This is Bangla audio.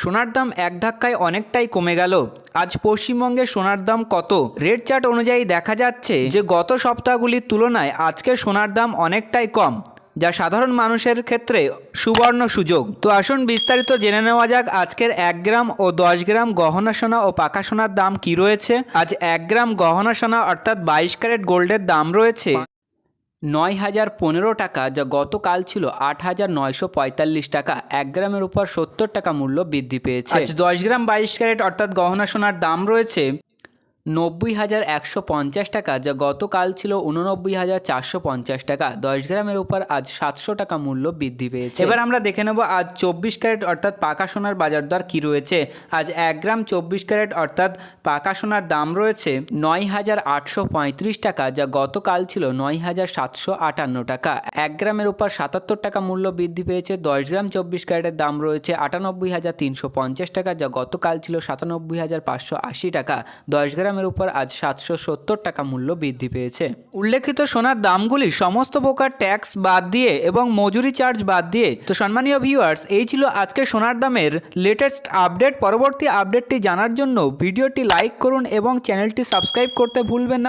সোনার দাম এক ধাক্কায় অনেকটাই কমে গেল। আজ পশ্চিমবঙ্গে সোনার দাম কত? রেট চার্ট অনুযায়ী দেখা যাচ্ছে যে গত সপ্তাহগুলির তুলনায় আজকে সোনার দাম অনেকটাই কম, যা সাধারণ মানুষের ক্ষেত্রে সুবর্ণ সুযোগ। তো আসুন বিস্তারিত জেনে নেওয়া যাক আজকের এক গ্রাম ও দশ গ্রাম গহনা সোনা ও পাকা সোনার দাম কি রয়েছে। আজ এক গ্রাম গহনা সোনা অর্থাৎ বাইশ ক্যারেট গোল্ডের দাম রয়েছে। নয় হাজার পনেরো টাকা, যা গতকাল ছিল আট হাজার নয়শো পঁয়তাল্লিশ টাকা। এক গ্রামের উপর সত্তর টাকা মূল্য বৃদ্ধি পেয়েছে। আজ দশ গ্রাম বাইশ ক্যারেট অর্থাৎ গহনা সোনার দাম রয়েছে নব্বই হাজার একশো পঞ্চাশ টাকা, যা গতকাল ছিল উননব্বই হাজার চারশো পঞ্চাশ টাকা। দশ গ্রামের উপর আজ সাতশো টাকা মূল্য বৃদ্ধি পেয়েছে। এবার আমরা দেখে নেব আজ চব্বিশ ক্যারেট অর্থাৎ পাকা সোনার বাজার দর কী রয়েছে। আজ এক গ্রাম চব্বিশ ক্যারেট অর্থাৎ পাকা সোনার দাম রয়েছে নয় হাজার আটশো পঁয়ত্রিশ টাকা, যা গতকাল ছিল নয় হাজার সাতশো আটান্ন টাকা। এক গ্রামের উপর সাতাত্তর টাকা মূল্য বৃদ্ধি পেয়েছে, দশ গ্রাম চব্বিশ ক্যারেটের দাম রয়েছে আটানব্বই হাজার তিনশো পঞ্চাশ টাকা, যা গতকাল ছিল সাতানব্বই হাজার পাঁচশো আশি টাকা। দশ গ্রামের উপর আজ সাতশো সত্তর টাকা মূল্য বৃদ্ধি পেয়েছে। উল্লেখিত সোনার দামগুলি সমস্ত প্রকার ট্যাক্স বাদ দিয়ে এবং মজুরি চার্জ বাদ দিয়ে। তো সম্মানীয় ভিউয়ার্স, এই ছিল আজকে সোনার দামের লেটেস্ট আপডেট পরবর্তী আপডেটটি জানার জন্য ভিডিওটি লাইক করুন এবং চ্যানেলটি সাবস্ক্রাইব করতে ভুলবেন না।